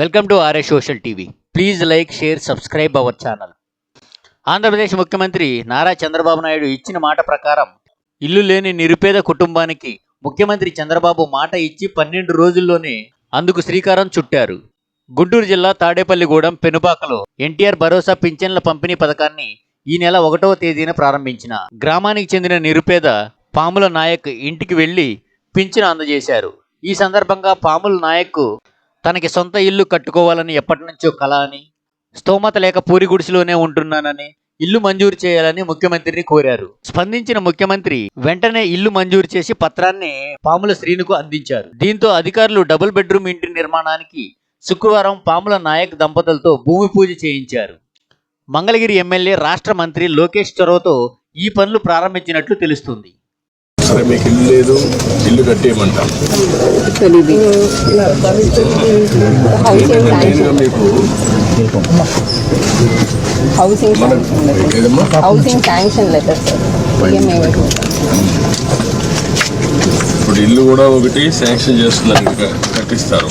Welcome to R A social TV please like share subscribe our channel Andhra Pradesh ముఖ్యమంత్రి నారా చంద్రబాబు నాయుడు ఇచ్చిన మాట ప్రకారం ఇల్లు లేని నిరుపేద కుటుంబానికి ముఖ్యమంత్రి చంద్రబాబు మాట ఇచ్చి పన్నెండు రోజుల్లోనే అందుకు శ్రీకారం చుట్టారు. గుంటూరు జిల్లా తాడేపల్లిగూడెం పెనుపాకలో ఎన్టీఆర్ భరోసా పింఛన్ల పంపిణీ పథకాన్ని ఈ నెల ఒకటవ తేదీన ప్రారంభించిన గ్రామానికి చెందిన నిరుపేద పాముల నాయక్ ఇంటికి వెళ్ళి పింఛను అందజేశారు. ఈ సందర్భంగా పాముల నాయక్ తనకి సొంత ఇల్లు కట్టుకోవాలని ఎప్పటి నుంచో కళ అని స్తోమత లేక పూరి గుడిసెలోనే ఉంటున్నానని ఇల్లు మంజూరు చేయాలని ముఖ్యమంత్రిని కోరారు. స్పందించిన ముఖ్యమంత్రి వెంటనే ఇల్లు మంజూరు చేసి పత్రాన్ని పాముల శ్రీనుకు అందించారు. దీంతో అధికారులు డబుల్ బెడ్రూమ్ ఇంటి నిర్మాణానికి శుక్రవారం పాముల నాయక్ దంపతులతో భూమి పూజ చేయించారు. మంగళగిరి ఎమ్మెల్యే రాష్ట్ర మంత్రి లోకేష్ చొరవతో ఈ పనులు ప్రారంభించినట్లు తెలుస్తుంది. సరే మీకు ఇల్లు లేదు ఇల్లు కట్టేయమంటాం. మెయిన్గా మీకు housing housing sanction letter sir EMI ఇప్పుడు ఇల్లు కూడా ఒకటి శాంక్షన్ చేస్తున్నారు కట్టిస్తారు.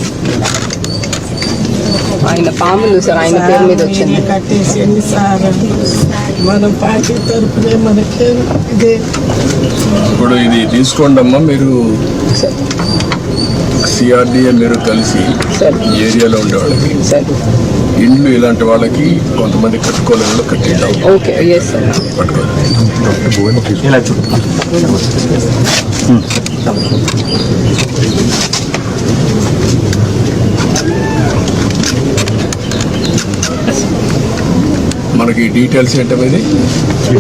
ఆయన పాములు సార్ ఆయన పేరు మీద వచ్చింది. కట్టేసింది సార్ మన పార్టీ తరపునే మనకి ఇదే. ఇప్పుడు ఇది తీసుకోండి అమ్మా మీరు సార్. సిఆర్డిఏ మీరు కలిసి ఏరియాలో ఉండే వాళ్ళకి సార్. ఇండ్లు ఇలాంటి వాళ్ళకి కొంతమంది కట్టుకోలేని వాళ్ళు కట్టిద్దాం ఓకే మనకి డీటెయిల్స్ ఏంటనేది?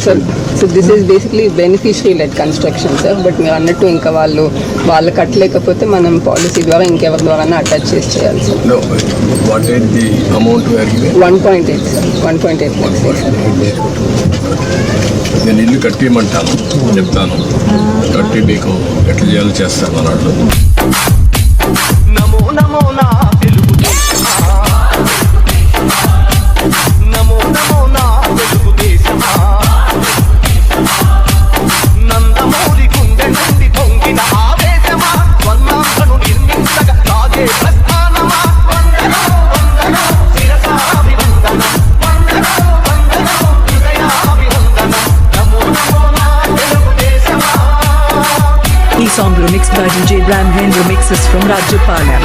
Sir so this is basically beneficiary led construction sir but మీరు అన్నట్టు ఇంకా వాళ్ళు వాళ్ళు కట్టలేకపోతే మనం పాలసీ ద్వారా ఇంకెవరి ద్వారా అటాచ్ చేసి చేయాలి sir know what the amount one point eight sir one point eight నేను ఇల్లు కట్టేయమంటాను చెప్తాను. కట్టి మీకు ఎట్లా చేయాలో చేస్తాను అన్నాడు. Remixed by DJ Brandon remixes from Rajapala.